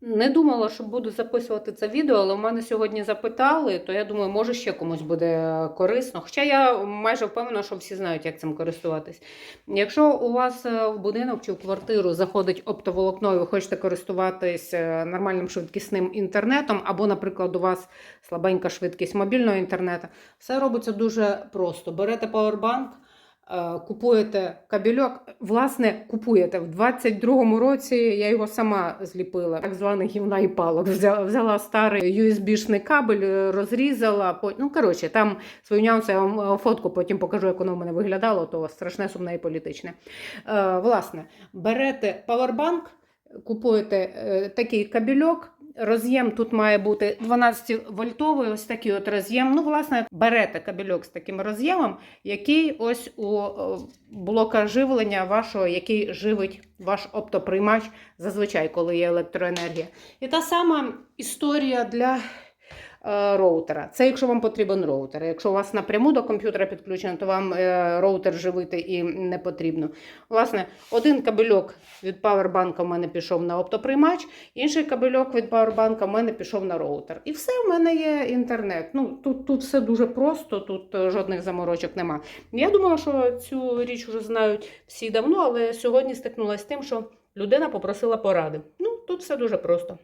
Не думала, що буду записувати це відео, але в мене сьогодні запитали, то я думаю, може ще комусь буде корисно. Хоча я майже впевнена, що всі знають, як цим користуватись. Якщо у вас е, в будинок чи в квартиру заходить оптоволокно, і ви хочете користуватись е, нормальним швидкісним інтернетом, або, наприклад, у вас слабенька швидкість мобільного інтернету, все робиться дуже просто. Берете павербанк. Е, Купуєте кабельок, власне, купуєте в 22-му році. Я його сама зліпила, так званий гівна і палок. Взяла, взяла старий USB-шний кабель, е, розрізала. Ну коротше, там свою нюанси, я вам е, фотку потім покажу, як воно в мене виглядало, то страшне, сумне і політичне. Власне, берете павербанк, купуєте такий кабельок. Роз'єм тут має бути 12-вольтовий, ось такий от роз'єм. Ну, власне, берете кабельок з таким роз'ємом, який ось у е, блока живлення вашого, який живить ваш оптоприймач зазвичай, коли є електроенергія. І та сама історія для роутера. Це якщо вам потрібен роутер. Якщо у вас напряму до комп'ютера підключено, то вам е, роутер живити і не потрібно. Власне, один кабельок від павербанка в мене пішов на оптоприймач, інший кабельок від павербанка в мене пішов на роутер. І все, в мене є інтернет. Ну, тут, тут все дуже просто, тут е, жодних заморочок нема. Я думала, що цю річ вже знають всі давно, але сьогодні стикнулася з тим, що людина попросила поради. Ну, тут все дуже просто.